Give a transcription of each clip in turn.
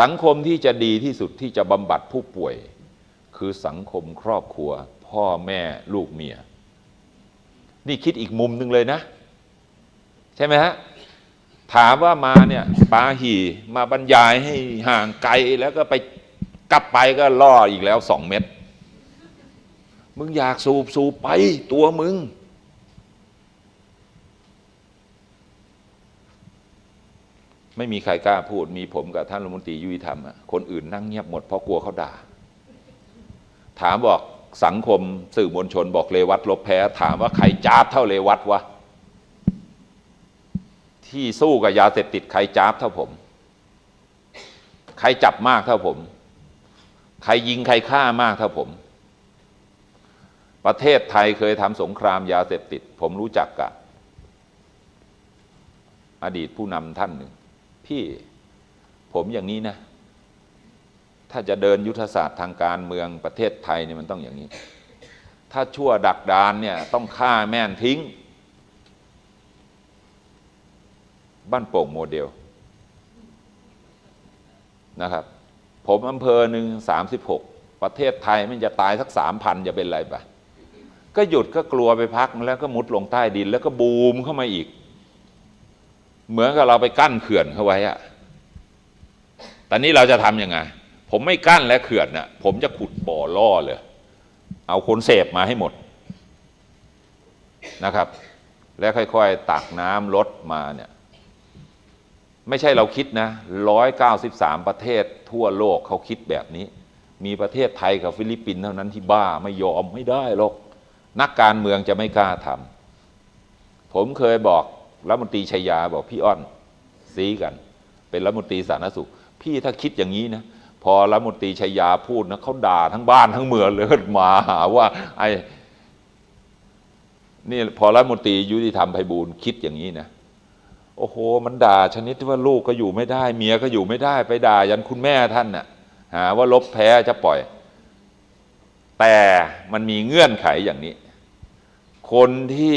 สังคมที่จะดีที่สุดที่จะบำบัดผู้ป่วย คือสังคมครอบครัว พ่อแม่ลูกเมีย นี่คิดอีกมุมหนึ่งเลยนะ ใช่ไหมฮะ ถามว่ามาเนี่ยปาหีมาบรรยายให้ห่างไกลแล้วก็ไปกลับไปก็ล่ออีกแล้วสองเม็ดมึงอยากสูบสูบไปตัวมึง ไม่มีใครกล้าพูด มีผมกับท่านรัฐมนตรียุติธรรมคนอื่นนั่งเงียบหมดเพราะกลัวเขาด่า ถามบอกสังคมสื่อมวลชนบอกเลวัตลบแพ้ ถามว่าใครจ้าบเท่าเลวัตวะที่สู้กับยาเสพติดใครจ้าบเท่าผม ใครจับมากเท่าผม ใครยิงใครฆ่ามากเท่าผม ประเทศไทยเคยทำสงครามยาเสพติด ผมรู้จักกับอดีตผู้นำท่านหนึ่ง พี่ผมอย่างนี้นะ ถ้าจะเดินยุทธศาสตร์ทางการเมืองประเทศไทยเนี่ยมันต้องอย่างนี้ ถ้าชั่วดักดานเนี่ยต้องฆ่าแม่นทิ้ง บ้านโป่งโมเดลนะครับ ผมอำเภอหนึ่งสามสิบหกประเทศไทยมันจะตายสักสามพันจะเป็นไรปะก็หยุดก็กลัวไปพักแล้วก็มุดลงใต้ดิน แล้วก็บูมเข้ามาอีก เหมือนกับเราไปกั้นเขื่อนเข้าไว้อะตอนนี้เราจะทำยังไง ผมไม่กั้นและเขื่อนน่ะ ผมจะขุดบ่อล่อเลย เอาคนเสพมาให้หมดนะครับ แล้วค่อยๆ ตักน้ำลดมาเนี่ย ไม่ใช่เราคิดนะร้อยเก้าสิบสามประเทศทั่วโลกเขาคิดแบบนี้ มีประเทศไทยกับฟิลิปปินส์เท่านั้นที่บ้าไม่ยอมไม่ได้หรอก นักการเมืองจะไม่กล้าทำผมเคยบอก รัฐมนตรีชัยยาบอกพี่อ้อนซีกัน เป็นรัฐมนตรีสาธารณสุข พี่ถ้าคิดอย่างนี้นะพอรัฐมนตรีชัยยาพูดนะเขาด่าทั้งบ้านทั้งเมืองเลยมาหาว่าไอ้นี่พอรัฐมนตรียุติธรรมไพบูลคิดอย่างนี้นะโอ้โห มันด่าชนิดที่ว่าลูกก็อยู่ไม่ได้ เมียก็อยู่ไม่ได้ ไปด่ายันคุณแม่ท่านน่ะหาว่าลบแพ้จะปล่อย แต่มันมีเงื่อนไขอย่างนี้ คนที่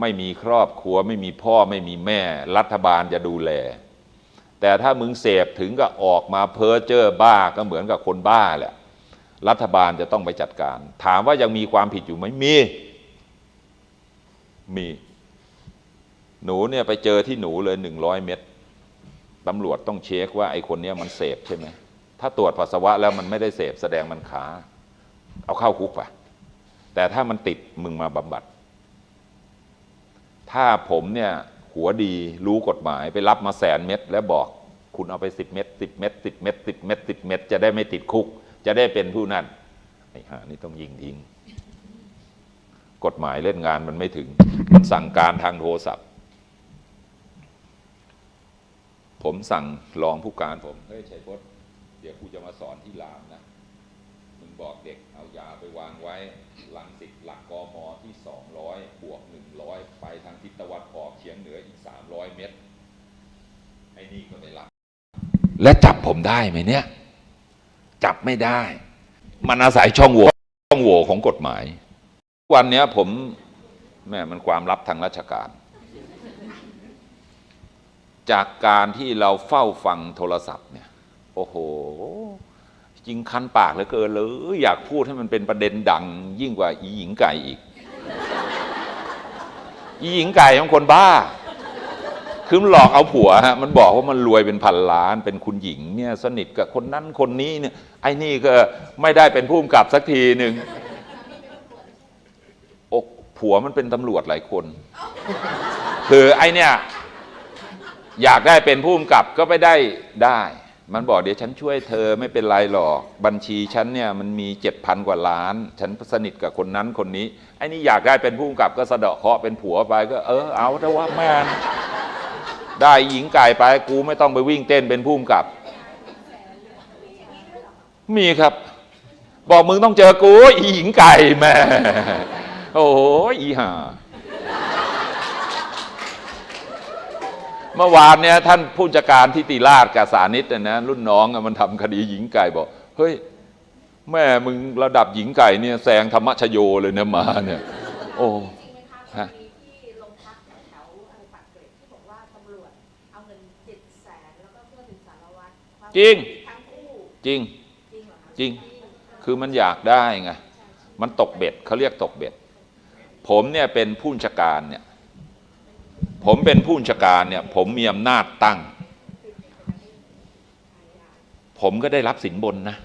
ไม่มีครอบครัว ไม่มีพ่อไม่มีแม่ รัฐบาลจะดูแล แต่ถ้ามึงเสพถึงก็ออกมาเพ้อเจ้อบ้าก็เหมือนกับคนบ้าแหละ รัฐบาลจะต้องไปจัดการ ถามว่ายังมีความผิดอยู่ไหมมี มี หนูเนี่ยไปเจอที่หนูเลยหนึ่งร้อยเม็ดตำรวจต้องเช็คว่าไอ้คนเนี้ยมันเสพใช่ไหม ถ้าตรวจปัสสาวะแล้วมันไม่ได้เสพแสดงมันขา เอาเข้าคุกไปแต่ถ้ามันติดมึงมาบำบัด ถ้าผมเนี่ยหัวดีรู้กฎหมายไปรับมาแสนเม็ดแล้วบอกคุณเอาไปสิบเม็ดสิบเม็ดสิบเม็ดสิบเม็ดสิบเม็ดจะได้ไม่ติดคุก จะได้เป็นผู้นั่นไอ้ห่านี่ต้องยิงทิ้ง กฎหมายเล่นงานมันไม่ถึง มันสั่งการทางโทรศัพท์ ผมสั่งรองผู้การผมเฮ้ยชัยพจน์เดี๋ยวกูจะมาสอนที่รามนะ บอกเด็กเอายาไปวางไว้หลังสิทธิ์หลักกมที่สองร้อยบวกหนึ่งร้อยไปทางทิศตะวันออกเฉียงเหนืออีกสามร้อยเมตร ไอ้นี่ก็ไม่รับ และจับผมได้ไหมเนี่ย จับไม่ได้ มันอาศัยช่องโหว่ช่องโหว่ของกฎหมาย วันเนี้ยผมแม่มันความลับทางราชการ จากการที่เราเฝ้าฟังโทรศัพท์เนี่ย โอ้โห จริงคันปากเหลือเกินเลยออยากพูดให้มันเป็นประเด็นดัง ยิ่งกว่าอีหญิงไก่อีก อีหญิงไก่มันคนบ้า คือมันหลอกเอาผัวฮะมันบอกว่ามันรวยเป็นพันล้านเป็นคุณหญิงเนี่ยสนิทกับคนนั้นคนนี้เนี่ยไอ้นี่ก็ไม่ได้เป็นผู้กำกับสักทีหนึ่งอกผัวมันเป็นตำรวจหลายคน คือไอ้เนี่ยอยากได้เป็นผู้กำกับก็ไม่ได้ได้ มันบอกเดี๋ยวฉันช่วยเธอไม่เป็นไรหรอก บัญชีฉันเนี่ยมันมีเจ็ดพันกว่าล้าน ฉันสนิทกับคนนั้นคนนี้ไอ้นี่อยากได้เป็นผู้กำกับก็สะเดาะเคาะเป็นผัวไปก็เออเอาแต่ว่าแมนได้หญิงไก่ไปกูไม่ต้องไปวิ่งเต้นเป็นผู้กำกับ มีครับ บอกมึงต้องเจอกูอีหญิงไก่แม่โอ้โหอีห่า เมื่อวานเนี่ยท่านผู้จัดการที่ติราชกับสานิตเนี่ยนะรุ่นน้องมันทำคดีหญิงไก่บอกเฮ้ยแม่มึงระดับหญิงไก่เนี่ยแซงธรรมชโยเลยนะมาเนี่ย โอ้จริงไหมคะกรฮะณีที่โรงพักแถวอะไรปาเกร็ดที่บอกว่าตำรวจเอาเงินเจ็ดแสนแล้วก็เพื่อถึงสารวัตรจริง จริง จริง คือมันอยากได้ไง มันตกเบ็ดเขาเรียกตกเบ็ด ผมเนี่ยเป็นผู้บัญชการเนี่ย ผมเป็นผู้บัญชาการเนี่ยผมมีอำนาจตั้ง ผมก็ได้รับสินบนนะ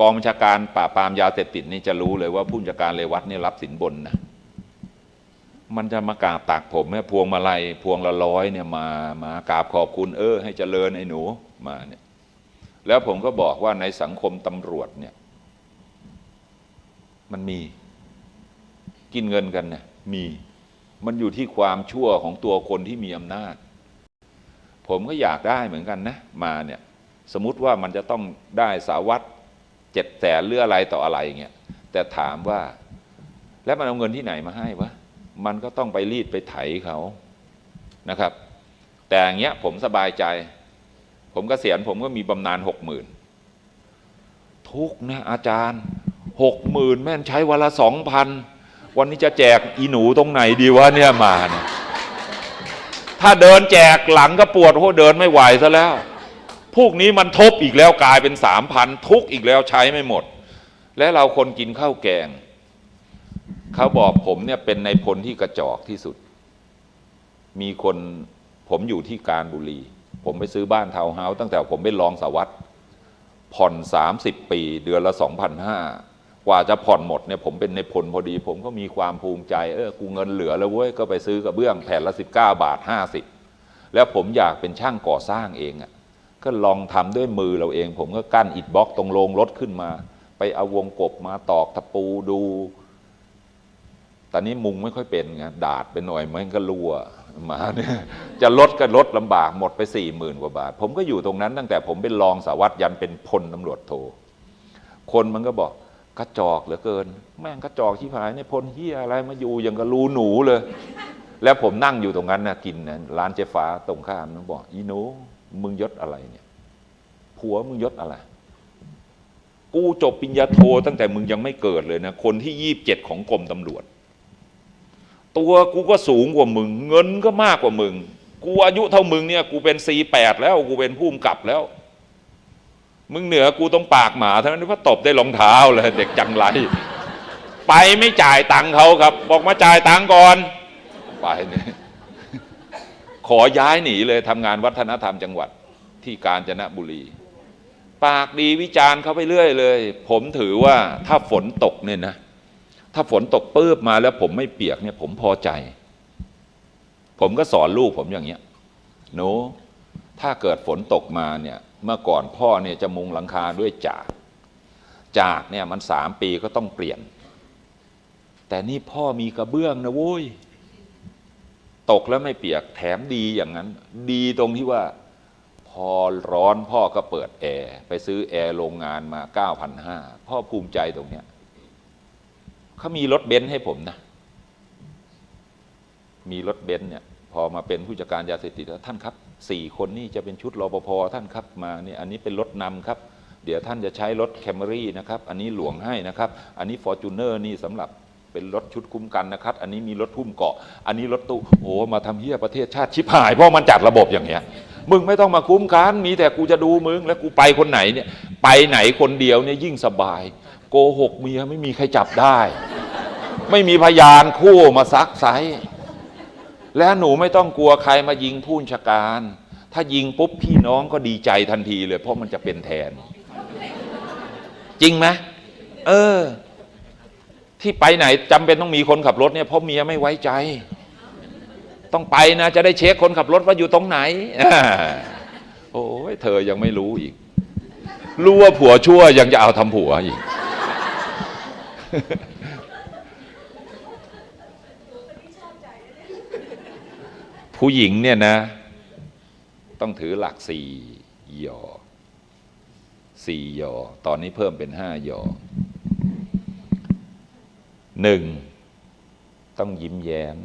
กองบัญชาการปราบปรามยาเสพติดนี่จะรู้เลยว่าผู้บัญชาการเรวัตเนี่ยรับสินบนนะมันจะมากราบตักผมแม่พวงมาลัยพวงละร้อยเนี่ยมามากราบขอบคุณเออ ให้เจริญไอ้หนูมาเนี่ยแล้วผมก็บอกว่าในสังคมตำรวจเนี่ย มันมี กินเงินกันเนี่ยมี มันอยู่ที่ความชั่วของตัวคนที่มีอำนาจ ผมก็อยากได้เหมือนกันนะ มาเนี่ย สมมติว่ามันจะต้องได้สาวัตเจ็ดแสนเรืออะไรต่ออะไรเงี้ยแต่ถามว่า แล้วมันเอาเงินที่ไหนมาให้วะมันก็ต้องไปรีดไปไถเขานะครับ แต่อย่างเงี้ยผมสบายใจ ผมกเกษียณผมก็มีบำนาญหกหมื่นทุกนะอาจารย์หกหมื่นแม่นใช้วันละสองพัน วันนี้จะแจกอีหนูตรงไหนดีวะเนี่ยมาเนี่ยถ้าเดินแจกหลังก็ปวดโหเดินไม่ไหวซะแล้ว พวกนี้มันทบอีกแล้วกลายเป็นสามพันทุกอีกแล้วใช้ไม่หมด และเราคนกินข้าวแกง เขาบอกผมเนี่ยเป็นในพลที่กระจอกที่สุด มีคนผมอยู่ที่การบุรี ผมไปซื้อบ้านทาวน์เฮาส์ตั้งแต่ผมเป็นรองสารวัตรผ่อน 30 ปี เดือนละ 2,500 กว่าจะผ่อนหมดเนี่ยผมเป็นในพลพอดี ผมก็มีความภูมิใจ เออกูเงินเหลือแล้วเว้ยก็ไปซื้อกระเบื้องแผ่นละ 19 บาท 50 แล้วผมอยากเป็นช่างก่อสร้างเองอะ่ะก็ลองทำด้วยมือเราเอง ผมก็กั้นอิฐบล็อกตรงโรงรถขึ้นมา ไปเอาวงกบมาตอกตะปูดูตอนนี้มุงไม่ค่อยเป็นไงดาดไปหน่อยมันก็รั่วมาเนี่ยจะลดก็ลดลำบากหมดไปสี่หมื่นกว่าบาท ผมก็อยู่ตรงนั้นตั้งแต่ผมเป็นรองสารวัตรยันเป็นพลตำรวจโทคนมันก็บอก กระจอกเหลือเกิน แม่งกระจอกที่ผายในพลเฮียอะไรมาอยู่อย่างกับรูหนูเลย แล้วผมนั่งอยู่ตรงนั้นนะกินนะร้านเจฟ้าตรงข้ามมันบอกอีหนูมึงยศอะไรเนี่ยผัวมึงยศอะไร กูจบปริญญาโทตั้งแต่มึงยังไม่เกิดเลยนะ คนที่ยี่บเจ็ดของกรมตำรวจ ตัวกูก็สูงกว่ามึง เงินก็มากกว่ามึง กูอายุเท่ามึงเนี่ย กูเป็นซีแปดแล้ว กูเป็นผู้กำกับแล้ว มึงเหนือกูต้องปากหมาเท่านั้นว่าตบได้รองเท้าเลยเด็กจังไร ไปไม่จ่ายตังค์เขาครับ บอกมาจ่ายตังค์ก่อน ไปเนี่ยขอย้ายหนีเลยทำงานวัฒนธรรมจังหวัดที่กาญจนบุรี ปากดีวิจารณ์เขาไปเรื่อยเลย ผมถือว่าถ้าฝนตกเนี่ยนะ ถ้าฝนตกเปื้บมาแล้วผมไม่เปียกเนี่ย ผมพอใจ ผมก็สอนลูกผมอย่างเงี้ยหนูถ้าเกิดฝนตกมาเนี่ย เมื่อก่อนพ่อเนี่ยจะมุงหลังคาด้วยจาก จากเนี่ยมันสามปีก็ต้องเปลี่ยน แต่นี่พ่อมีกระเบื้องนะโว้ยตกแล้วไม่เปียกแถมดีอย่างนั้น ดีตรงที่ว่า พอร้อนพ่อก็เปิดแอร์ไปซื้อแอร์โรงงานมา 9,500 พ่อภูมิใจตรงเนี้ยเขามีรถเบนซ์ให้ผมนะ มีรถเบนซ์เนี่ย พอมาเป็นผู้จัดการยาเสพติดแล้วท่านครับ สี่คนนี่จะเป็นชุดรปภท่านครับมาเนี่ยอันนี้เป็นรถนำครับ เดี๋ยวท่านจะใช้รถแคมรี่นะครับ อันนี้หลวงให้นะครับ อันนี้ฟอร์จูเนอร์นี่สำหรับเป็นรถชุดคุ้มกันนะครับ อันนี้มีรถทุ่มเกาะ อันนี้รถตู้โอ้มาทำเฮียประเทศชาติชิบหายเพราะมันจัดระบบอย่างเงี้ยมึงไม่ต้องมาคุ้มกันมีแต่กูจะดูมึง แล้วกูไปคนไหนเนี่ยไปไหนคนเดียวเนี่ยยิ่งสบาย โกหกเมียไม่มีใครจับได้ ไม่มีพยานคู่มาซักไซ และหนูไม่ต้องกลัวใครมายิงผู้บัญชาการ ถ้ายิงปุ๊บพี่น้องก็ดีใจทันทีเลย เพราะมันจะเป็นแทน จริงไหมเออ ที่ไปไหนจำเป็นต้องมีคนขับรถเนี่ยเพราะเมียไม่ไว้ใจ ต้องไปนะจะได้เช็คคนขับรถว่าอยู่ตรงไหนอโอ้ยเธอยังไม่รู้อีก รู้ว่าผัวชั่วยังจะเอาทำผัวอีก ผู้หญิงเนี่ยนะ ต้องถือหลักสี่ยอสี่ยอ ตอนนี้เพิ่มเป็นห้ายอหนึ่งต้องยิ้มแย้ม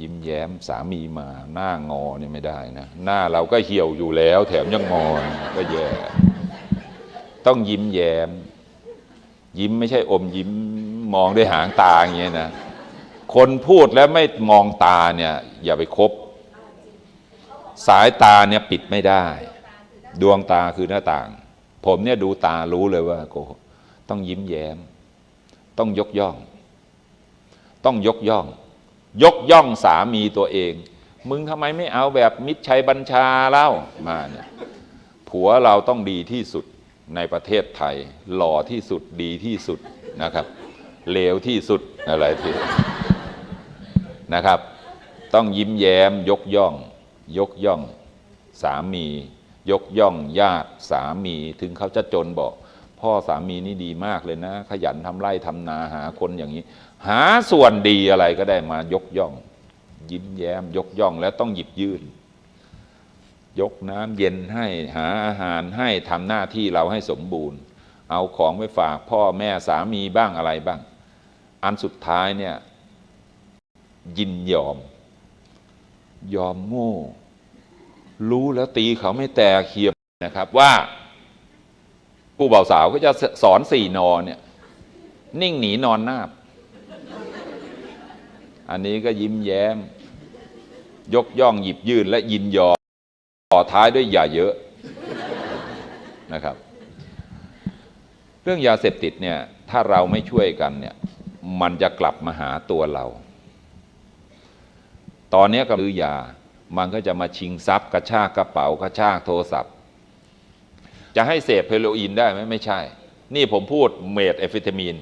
ยิ้มแย้มสามีมา หน้างอเนี่ยไม่ได้นะ หน้าเราก็เหี่ยวอยู่แล้ว แถมยังงอก็แย่ต้องยิ้มแย้ม ยิ้มไม่ใช่อมยิ้มมองด้วยหางตาอย่างเงี้ยนะ คนพูดแล้วไม่มองตาเนี่ยอย่าไปคบ สายตาเนี่ยปิดไม่ได้ ดวงตาคือหน้าต่าง ผมเนี่ยดูตารู้เลยว่าโกต้องยิ้มแย้ม ต้องยกย่อง ต้องยกย่อง ยกย่องสามีตัวเอง มึงทำไมไม่เอาแบบมิตรชัยบัญชาเล่ามาเนี่ยผัวเราต้องดีที่สุดในประเทศไทย หล่อที่สุดดีที่สุดนะครับเลวที่สุดอะไรที่ นะครับ ต้องยิ้มแย้มยกย่อง ยกย่อง สามี ยกย่องญาติสามีถึงเขาจะจนบอก พ่อสามีนี่ดีมากเลยนะ ขยันทำไร่ทำนาหาคนอย่างนี้ หาส่วนดีอะไรก็ได้มายกย่อง ยิ้มแย้ม ยกย่องแล้วต้องหยิบยื่นยกน้ำเย็นให้หาอาหารให้ทำหน้าที่เราให้สมบูรณ์ เอาของไปฝากพ่อแม่สามีบ้างอะไรบ้าง อันสุดท้ายเนี่ย ยินยอม ยอมโง่ รู้แล้วตีเขาไม่แตกเขียบนะครับว่าผู้บ่าวสาวก็จะสอนสี่นอนเนี่ย นิ่งหนีนอนนาบ อันนี้ก็ยิ้มแย้ม ยกย่องหยิบยื่นและยินยอมต่อท้ายด้วยอย่าเยอะนะครับ เรื่องยาเสพติดเนี่ย ถ้าเราไม่ช่วยกันเนี่ย มันจะกลับมาหาตัวเรา ตอนนี้ก็ซื้อยา มันก็จะมาชิงทรัพย์กระชากกระเป๋ากระชากโทรศัพท์ จะให้เสพเฮโรอีนได้ไหมไม่ใช่ นี่ผมพูดเมทแอมเฟตามีน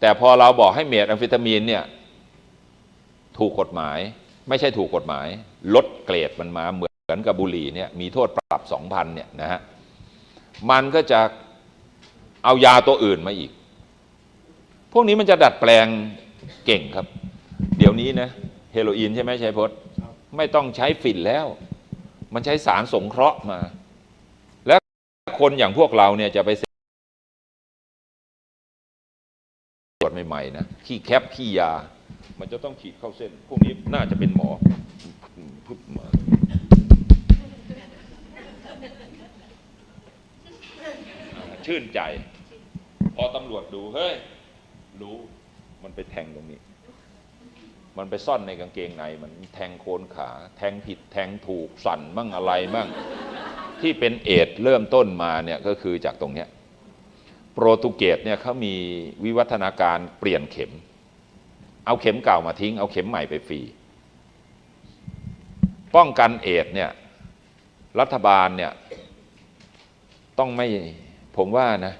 แต่พอเราบอกให้เมทแอมเฟตามีนเนี่ยถูกกฎหมาย ไม่ใช่ถูกกฎหมาย ลดเกรดมันมาเหมือนกับบุหรี่เนี่ยมีโทษปรับสองพันเนี่ยนะฮะมันก็จะเอายาตัวอื่นมาอีก พวกนี้มันจะดัดแปลงเก่งครับ เดี๋ยวนี้นะ เฮโรอีนใช่ไหมชัยพจน์ไม่ต้องใช้ฝิ่นแล้ว มันใช้สารสงเคราะห์มา แล้วคนอย่างพวกเราเนี่ยจะไปเสพตรวจใหม่ๆนะขี้แคปขี้ยา มันจะต้องฉีดเข้าเส้น พวกนี้น่าจะเป็นหมอพึบมาชื่นใจ พอตำรวจดู เฮ้ย รู้ มันไปแทงตรงนี้ มันไปซ่อนในกางเกงในมันแทงโคนขา แทงผิดแทงถูกสั่นบ้างอะไรบ้างที่เป็นเอดส์เริ่มต้นมาเนี่ยก็คือจากตรงเนี้ยโปรตุเกสเนี่ยเขามีวิวัฒนาการเปลี่ยนเข็ม เอาเข็มเก่ามาทิ้ง เอาเข็มใหม่ไปฟรีป้องกันเอดส์เนี่ยรัฐบาลเนี่ยต้องไม่ผมว่านะ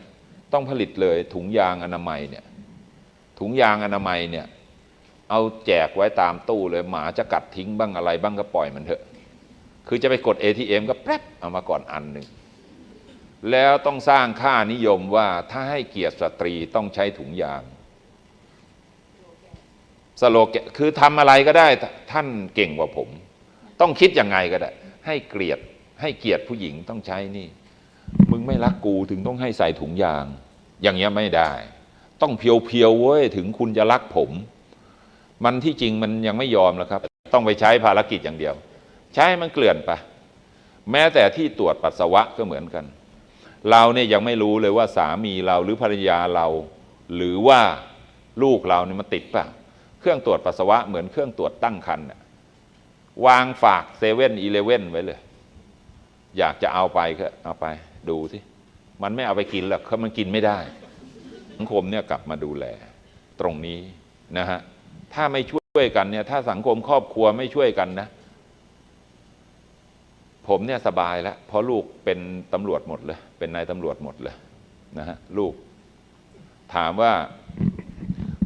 ต้องผลิตเลยถุงยางอนามัยเนี่ยถุงยางอนามัยเนี่ย เอาแจกไว้ตามตู้เลยหมาจะกัดทิ้งบ้างอะไรบ้างก็ปล่อยมันเถอะ คือจะไปกด ATM ก็แป๊บเอามาก่อนอันหนึ่งแล้วต้องสร้างค่านิยมว่าถ้าให้เกียรติสตรีต้องใช้ถุงยางสโลแกคือทำอะไรก็ได้ท่านเก่งกว่าผม ต้องคิดยังไงก็ได้ ให้เกลียดให้เกียรติผู้หญิงต้องใช้นี่ มึงไม่รักกูถึงต้องให้ใส่ถุงยาง อย่างเงี้ยไม่ได้ ต้องเพียวๆเว้ยถึงคุณจะรักผม มันที่จริงมันยังไม่ยอมแล้วครับ ต้องไปใช้ภารกิจอย่างเดียว ใช้มันเกลื่อนไป แม้แต่ที่ตรวจปัสสาวะก็เหมือนกัน เราเนี่ยยังไม่รู้เลยว่าสามีเราหรือภรรยาเรา หรือว่าลูกเราเนี่ยมันติดป่ะเครื่องตรวจปัสสาวะเหมือนเครื่องตรวจตั้งครรภ์น่ะวางฝากเซเว่นอีเลเว่นไว้เลย อยากจะเอาไปก็เอาไปดูสิมันไม่เอาไปกินหรอกเพราะมันกินไม่ได้สังคมเนี่ยกลับมาดูแลตรงนี้นะฮะ ถ้าไม่ช่วยกันเนี่ย ถ้าสังคมครอบครัวไม่ช่วยกันนะ ผมเนี่ยสบายแล้วเพราะลูกเป็นตำรวจหมดเลย เป็นนายตำรวจหมดเลยนะฮะลูก ถามว่า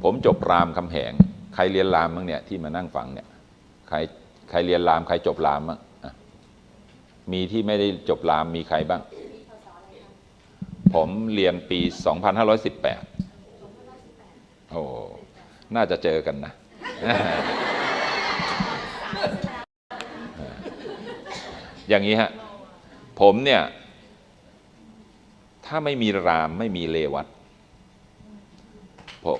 ผมจบรามคำแหง ใครเรียนรามบ้างเนี่ยที่มานั่งฟังเนี่ย ใครใครเรียนรามใครจบรามบ้างมีที่ไม่ได้จบรามมีใครบ้าง ผมเรียนปี 2518โอ้ น่าจะเจอกันนะ อย่างนี้ฮะ ผมเนี่ย ถ้าไม่มีรามไม่มีเลวัตผม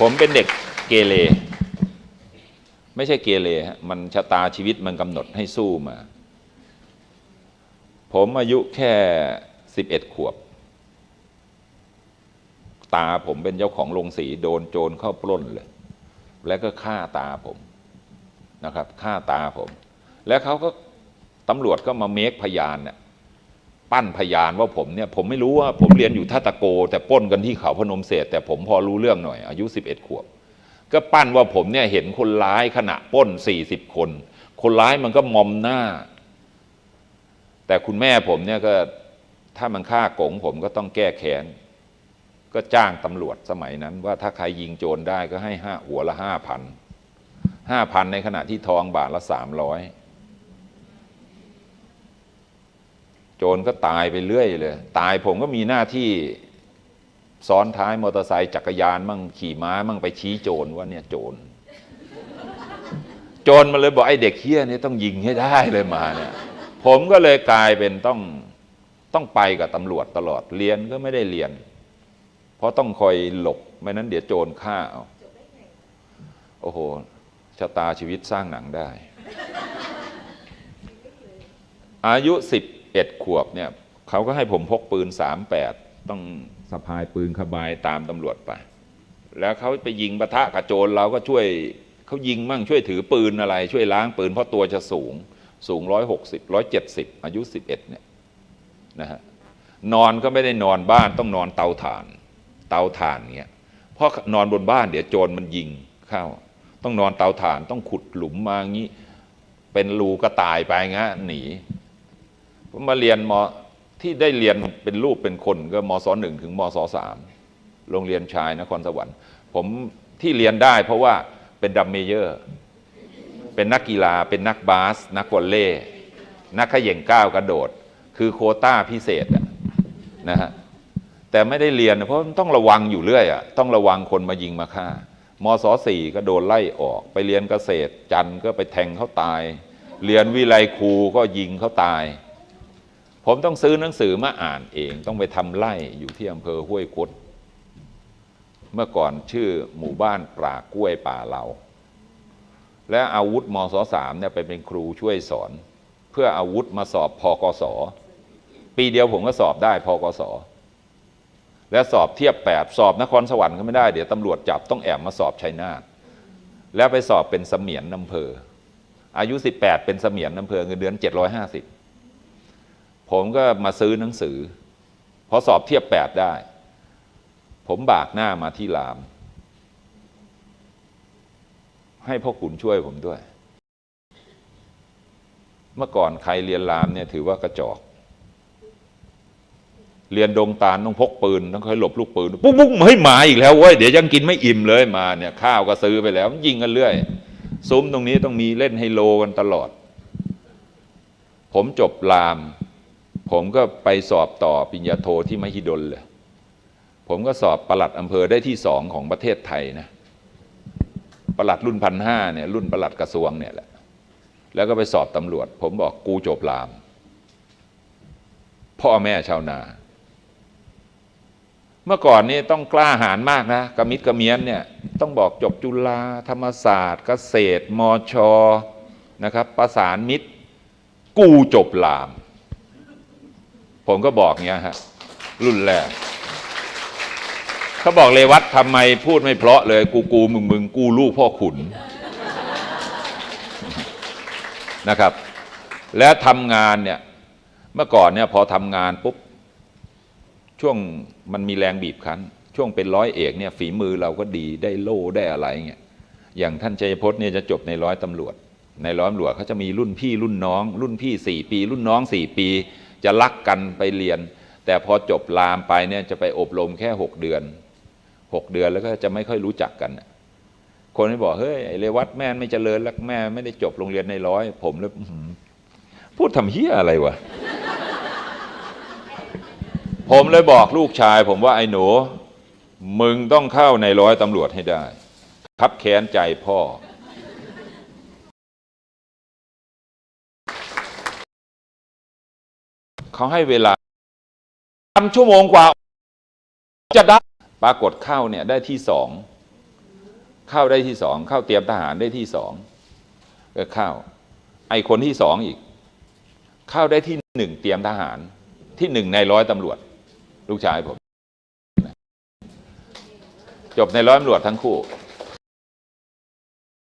ผมเป็นเด็กเกเรไม่ใช่เกเรฮะมันชะตาชีวิตมันกำหนดให้สู้มา ผมอายุแค่สิบเอ็ดขวบ ตาผมเป็นเจ้าของโรงสีโดนโจรเข้าปล้นเลย แล้วก็ฆ่าตาผมนะครับฆ่าตาผม แล้วเขาก็ตำรวจก็มาเมคพยานเนี่ยปั้นพยานว่าผมเนี่ยผมไม่รู้ว่าผมเรียนอยู่ท่าตะโก แต่ปล้นกันที่เขาพนมเสร็จแต่ผมพอรู้เรื่องหน่อย อายุ 11 ขวบ ก็ปั้นว่าผมเนี่ยเห็นคนร้ายขณะปล้น 40 คน คนร้ายมันก็มอมหน้า แต่คุณแม่ผมเนี่ยก็ถ้ามันฆ่าโกงผมก็ต้องแก้แค้น ก็จ้างตำรวจสมัยนั้น ว่าถ้าใครยิงโจรได้ก็ให้ห้าหัวละห้าพันห้าพันในขณะที่ทองบาทละสามร้อยโจรก็ตายไปเรื่อยเลย ตายผมก็มีหน้าที่ซ้อนท้ายมอเตอร์ไซค์จักรยานมั่งขี่ม้ามั่งไปชี้โจรว่าเนี่ยโจร โจรมันเลยบอกไอ้เด็กเฮี้ยนี่ต้องยิงให้ได้เลยมาเนี่ย ผมก็เลยกลายเป็นต้องต้องไปกับตำรวจตลอดเรียนก็ไม่ได้เรียน เพราะต้องคอยหลบไม่นั้นเดี๋ยวโจรฆ่าเอาโอ้โหชะตาชีวิตสร้างหนังได้ อายุ11ขวบเนี่ยเขาก็ให้ผมพกปืน38ต้องสะพายปืนขบายตามตำรวจไป แล้วเขาไปยิงปะทะกับโจรเราก็ช่วยเขายิงมั่งช่วยถือปืนอะไร ช่วยล้างปืนเพราะตัวจะสูงสูง160 170อยเจ็ดสิบอายุ11เอ็ดเนี่ยนะฮะนอนก็ไม่ได้นอนบ้านต้องนอนเตาถ่าน ตาถ่านเงี้ยเพราะนอนบนบ้านเดี๋ยวโจรมันยิงเข้า ต้องนอนเตาถ่านต้องขุดหลุมมางี้ เป็นรูก็ตายไปงะหนีผมมาเรียนมที่ได้เรียนเป็นรูปเป็นคนก็มศหนึ่งถึงมศสามโรงเรียนชายนครสวรรค์ ผมที่เรียนได้เพราะว่าเป็นดัมเมเยอร์ เป็นนักกีฬา เป็นนักบาส นักวอลเลย์นักขย่งก้าวกระโดด คือโคต้าพิเศษนะฮะ แต่ไม่ได้เรียนเพราะต้องระวังอยู่เรื่อยอะต้องระวังคนมายิงมาฆ่ามศสี่ก็โดนไล่ออก ไปเรียนเกษตร จันก็ไปแทงเขาตาย เรียนวิไลครูก็ยิงเขาตาย ผมต้องซื้อหนังสือมาอ่านเองต้องไปทำไร่อยู่ที่อำเภอห้วยคดเมื่อก่อนชื่อหมู่บ้านปรากล้วยป่าเหลาและอาวุธมศสามเนี่ยไปเป็นครูช่วยสอน เพื่ออาวุธมาสอบพกสปีเดียวผมก็สอบได้พกส และสอบเทียบแปดสอบนครสวรรค์ก็ไม่ได้เดี๋ยวตำรวจจับต้องแอบมาสอบชัยนาทแล้วไปสอบเป็นเสมียนอำเภอ อายุ 18 เป็นเสมียนอำเภอเงินเดือน 750 ผมก็มาซื้อหนังสือพอสอบเทียบแปดได้ ผมบากหน้ามาที่ราม ให้พ่อขุนช่วยผมด้วย เมื่อก่อนใครเรียนรามเนี่ยถือว่ากระจอก เรียนดงตาลต้องพกปืนต้องคอยหลบลูกปืนปุ๊บปุ๊บเฮ้ยมาอีกแล้วเว้ยเดี๋ยวยังกินไม่อิ่มเลยมาเนี่ยข้าวก็ซื้อไปแล้วยิงกันเรื่อยซุ้มตรงนี้ต้องมีเล่นไฮโลกันตลอด ผมจบราม ผมก็ไปสอบต่อปริญญาโทที่มหิดลเลย ผมก็สอบประหลัดอำเภอได้ที่สองของประเทศไทยนะประหลัดรุ่นพันห้าเนี่ยรุ่นประหลัดกระทรวงเนี่ยแหละแล้วก็ไปสอบตำรวจ ผมบอกกูจบราม พ่อแม่ชาวนา เมื่อก่อนนี่ต้องกล้าหาญมากนะกระมิดกระเมียนเนี่ยต้องบอกจบจุฬาธรรมศาสตร์ เกษตรมอชนะครับประสานมิตร กูจบราม ผมก็บอกเงี้ยฮะรุ่นแรกเขาบอกเลวัตทำไมพูดไม่เพราะเลย กูกูมึงมึงกูลูกพ่อขุนนะครับ และทำงานเนี่ยเมื่อก่อนเนี่ยพอทำงานปุ๊บ ช่วงมันมีแรงบีบคั้น ช่วงเป็นร้อยเอกเนี่ยฝีมือเราก็ดีได้โล่ได้อะไรเงี้ยอย่างท่านชัยพจน์เนี่ยจะจบในร้อยตำรวจ ในร้อยตำรวจเขาจะมีรุ่นพี่รุ่นน้อง รุ่นพี่สี่ปี รุ่นน้องสี่ปี จะรักกันไปเรียน แต่พอจบรามไปเนี่ยจะไปอบรมแค่หกเดือนหกเดือนแล้วก็จะไม่ค่อยรู้จักกัน คนที่บอกเฮ้ยไอ้เรวัตแม่ไม่เจริญแล้วแม่ไม่ได้จบโรงเรียนในร้อยผมเลยอื้อหือพูดทำเฮียอะไรวะ ผมเลยบอกลูกชาย ผมว่าไอ้หนู มึงต้องเข้าในร้อยตำรวจให้ได้คับแค้นใจพ่อ เขาให้เวลาทำชั่วโมงกว่า จะได้ปรากฏเข้าเนี่ยได้ที่สอง เข้าได้ที่สอง เข้าเตรียมทหารได้ที่สองก็เข้า ไอคนที่สองอีก เข้าได้ที่หนึ่งเตรียมทหารที่หนึ่งในร้อยตำรวจ ลูกชายผมจบในร้อยตำรวจทั้งคู่